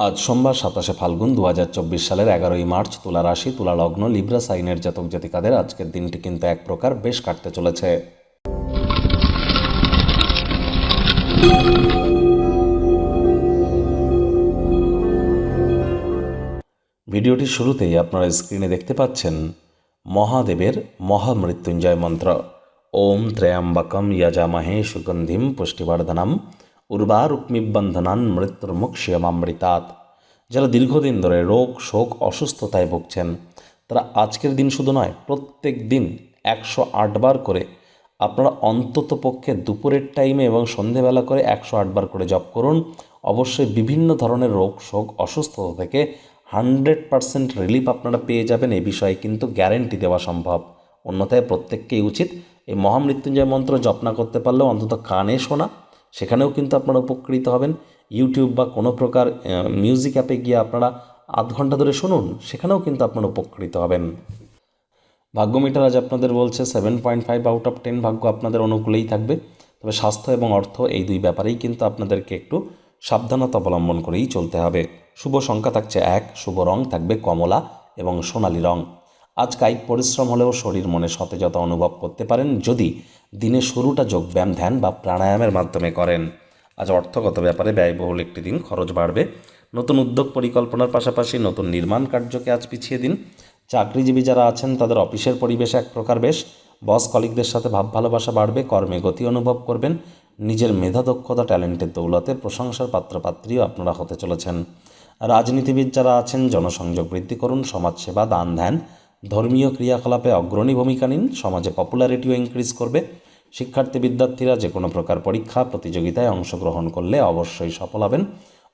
আজ সোমবার সাতাশে ফাল্গুন দু হাজার চব্বিশ সালের এগারোই মার্চ তুলা রাশি, তুলা লগ্ন, লিব্রা সাইনের জাতক জাতিকাদের আজকের দিনটি কিন্তু এক প্রকার বেশ কাটতে চলেছে। ভিডিওটির শুরুতেই আপনারা স্ক্রিনে দেখতে পাচ্ছেন মহাদেবের মহামৃত্যুঞ্জয় মন্ত্র। ওম ত্রয়াম্বকম যজামহে সুগন্ধিম পুষ্টিবর্ধনম উর্বারুক্মিবন্ধনান মৃত্যুর্মুক্ষিয়মামৃতাৎ যারা দীর্ঘদিন ধরে রোগ, শোক, অসুস্থতায় ভুগছেন, তারা আজকের দিন শুধু নয়, প্রত্যেক দিন একশো আটবার করে আপনারা অন্তত পক্ষে দুপুরের টাইমে এবং সন্ধেবেলা করে একশো আটবার করে জপ করুন। অবশ্যই বিভিন্ন ধরনের রোগ, শোক, অসুস্থতা থেকে হান্ড্রেড পারসেন্ট রিলিফ আপনারা পেয়ে যাবেন এ বিষয়ে কিন্তু গ্যারেন্টি দেওয়া সম্ভব। অন্যথায় প্রত্যেককেই উচিত এই মহামৃত্যুঞ্জয় মন্ত্র জপ না করতে পারলেও অন্তত কানে শোনা। সেখানেও কিন্তু আপনারা উপকৃত হবেন। ইউটিউব বা কোনো প্রকার মিউজিক অ্যাপে গিয়ে আপনারা আধ ঘণ্টা ধরে শুনুন, সেখানেও কিন্তু আপনারা উপকৃত হবেন। ভাগ্য মিটার আজ আপনাদের বলছে seven point five out of ten ভাগ্য আপনাদের অনুকূলেই থাকবে। তবে স্বাস্থ্য এবং অর্থ এই দুই ব্যাপারেই কিন্তু আপনাদেরকে একটু সাবধানতা অবলম্বন করেই চলতে হবে। শুভ সংখ্যা থাকছে এক, শুভ রং থাকবে কমলা এবং সোনালি রং। আজ কায়িক পরিশ্রম হলেও শরীর মনে সতেজতা অনুভব করতে পারেন যদি দিনের শুরুটা যোগব্যায়াম, ধ্যান বা প্রাণায়ামের মাধ্যমে করেন। আজ অর্থগত ব্যাপারে ব্যয়বহুল একটি দিন, খরচ বাড়বে। নতুন উদ্যোগ পরিকল্পনার পাশাপাশি নতুন নির্মাণ কার্যকে আজ পিছিয়ে দিন। চাকরিজীবী যারা আছেন, তাদের অফিসের পরিবেশ এক প্রকার বেশ। বস কলিকদের সাথে ভাব ভালোবাসা বাড়বে, কর্মে গতি অনুভব করবেন। নিজের মেধা দক্ষতা, ট্যালেন্টের দৌলতে প্রশংসার পাত্রপাত্রীও আপনারা হতে চলেছেন। রাজনীতিবিদ যারা আছেন, জনসংযোগ বৃদ্ধি করুন, সমাজসেবা, দান, ধ্যান ধর্মীয় ক্রিয়াকলাপে অগ্রণী ভূমিকা নিন, সমাজে পপুলারিটিও ইনক্রিজ করবে। শিক্ষার্থী, বিদ্যার্থীরা যে কোনো প্রকার পরীক্ষা, প্রতিযোগিতায় অংশগ্রহণ করলে অবশ্যই সফল হবেন।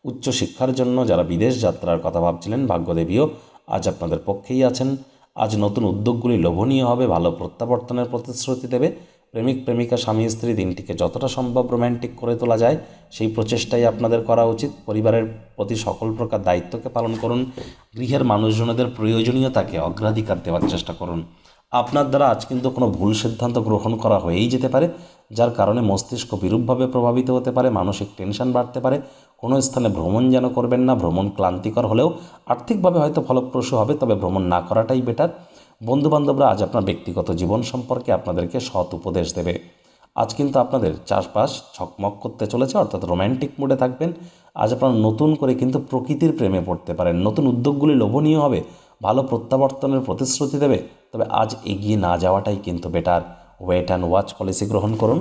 উচ্চশিক্ষার জন্য যারা বিদেশ যাত্রার কথা ভাবছিলেন, ভাগ্যদেবীও আজ আপনাদের পক্ষেই আছেন। আজ নতুন উদ্যোগগুলি লোভনীয় হবে, ভালো প্রত্যাবর্তনের প্রতিশ্রুতি দেবে। প্রেমিক, প্রেমিকা, স্বামী, স্ত্রী দিনটিকে যতটা সম্ভব রোম্যান্টিক করে তোলা যায়, সেই প্রচেষ্টাই আপনাদের করা উচিত। পরিবারের প্রতি সকল প্রকার দায়িত্বকে পালন করুন। গৃহের মানুষজনদের প্রয়োজনীয়তাকে অগ্রাধিকার দেওয়ার চেষ্টা করুন। আপনার দ্বারা আজ কিন্তু কোনো ভুল সিদ্ধান্ত গ্রহণ করা হয়েই যেতে পারে, যার কারণে মস্তিষ্ক বিরূপভাবে প্রভাবিত হতে পারে, মানসিক টেনশন বাড়তে পারে। কোনো স্থানে ভ্রমণ যেন করবেন না, ভ্রমণ ক্লান্তিকর হলেও আর্থিকভাবে হয়তো ফলপ্রসূ হবে, তবে ভ্রমণ না করাটাই বেটার। বন্ধুবান্ধবরা আজ আপনার ব্যক্তিগত জীবন সম্পর্কে আপনাদেরকে সৎ উপদেশ দেবে। আজ কিন্তু আপনাদের চাষবাস ছকমক করতে চলেছে, অর্থাৎ রোম্যান্টিক মুডে থাকবেন। আজ আপনারা নতুন করে কিন্তু প্রকৃতির প্রেমে পড়তে পারেন। নতুন উদ্যোগগুলি লোভনীয় হবে, ভালো প্রত্যাবর্তনের প্রতিশ্রুতি দেবে। তবে আজ এগিয়ে না যাওয়াটাই কিন্তু better wait and watch policy গ্রহণ করুন।